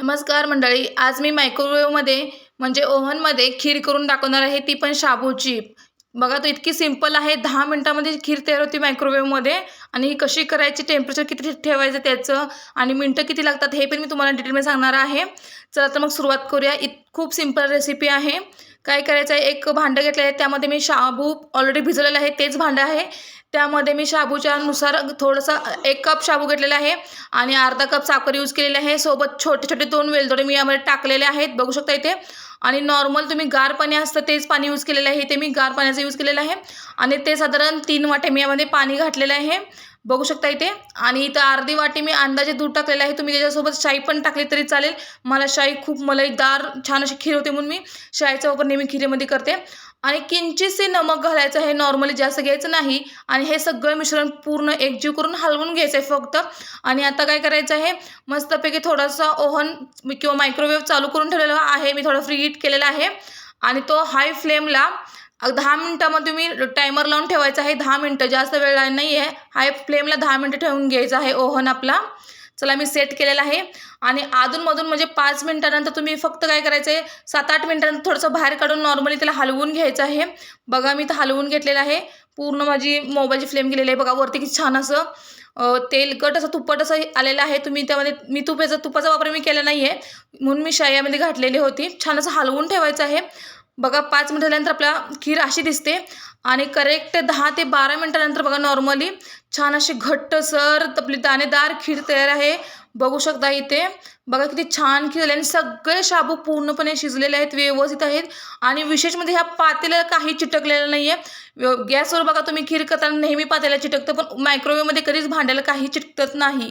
नमस्कार मंडळी आज मी मायक्रोवेव्हमध्ये म्हणजे ओव्हनमध्ये खीर करून दाखवणार आहे ती पण शाबूची बघा तो इतकी सिंपल आहे दहा मिनटामध्ये खीर तयार होती मायक्रोवेव्हमध्ये आणि ही कशी करायची टेम्परेचर किती ठेवायचं त्याचं आणि मिनटं किती लागतात हे पण मी तुम्हाला डिटेलमध्ये सांगणार आहे. चला तर मग सुरुवात करूया. इत खूप सिंपल रेसिपी आहे. काय करायचं आहे एक भांडं घेतलं आहे त्यामध्ये मी शाबू ऑलरेडी भिजवलेलं आहे तेच भांडं आहे. त्यामध्ये मी शाबूच्या नुसार थोडंसं एक कप शाबू घेतलेला आहे आणि अर्धा कप साखर यूज केलेली आहे. सोबत छोटे छोटे दोन वेलदोडे मी यामध्ये टाकलेले आहेत. बघू शकता इथे. आणि नॉर्मल तुम्ही गार पाणी असतं तेच पाणी यूज केलेलं आहे. ते मी गार पाण्याचं यूज केलेलं आहे. आणि ते साधारण तीन वाटे मी यामध्ये पाणी घातलेलं आहे. बघू शकता इथे. आणि इथं अर्धी वाटी मी अंदाजे दूध टाकलेलं आहे. तुम्ही त्याच्यासोबत शाई पण टाकली तरी चालेल. मला शाई खूप मलईदार छान अशी खीर होते म्हणून मी शाईचा वापर नेहमी खिरीमध्ये करते. आणि किंचितसे नमक घालायचं हे नॉर्मली जास्त घ्यायचं नाही. आणि हे सगळं मिश्रण पूर्ण एकजीव करून हलवून घ्यायचं आहे फक्त. आणि आता काय करायचं आहे? मस्तपैकी थोडासा ओव्हन किंवा मायक्रोवेव्ह चालू करून ठेवलेला आहे. मी थोडा फ्री हीट केलेला आहे. आणि तो हाय फ्लेमला दहा मिनटामध्ये तुम्ही टायमर लावून ठेवायचा आहे. दहा मिनटं जास्त वेळ नाही आहे हाय फ्लेमला दहा मिनटं ठेवून घ्यायचं आहे ओव्हन आपला. चला मी सेट केलेला आहे. आणि अधूनमधून म्हणजे पाच मिनटानंतर तुम्ही फक्त काय करायचं आहे सात आठ मिनटानंतर थोडंसं बाहेर काढून नॉर्मली त्याला हलवून घ्यायचं आहे. बघा मी तर हलवून घेतलेलं आहे. पूर्ण माझी मोबाईलची फ्लेम गेलेली आहे. बघा वरती किती छान असं तेलकट असं तुप्पट असं आलेलं आहे. तुम्ही त्यामध्ये मी तुपेचा तुपाचा वापर मी केला नाही आहे म्हणून मी शायामध्ये घातलेली होती. छान असं हलवून ठेवायचं आहे. बघा पाच मिनिट झाल्यानंतर आपल्या खीर अशी दिसते. आणि करेक्ट दहा ते बारा मिनिटानंतर बघा नॉर्मली छान अशी घट्ट सर आपली दाणेदार खीर तयार आहे. बघू शकता इथे. बघा किती छान खीर झाली आणि सगळे शाबू पूर्णपणे शिजलेले आहेत व्यवस्थित आहेत. आणि विशेष म्हणजे ह्या पातेल्याला काही चिटकलेलं नाही आहे गॅसवर बघा तुम्ही खीर करताना नेहमी पातेला चिटकतं पण मायक्रोवेव्हमध्ये कधीच भांड्याला काही चिटकत नाही.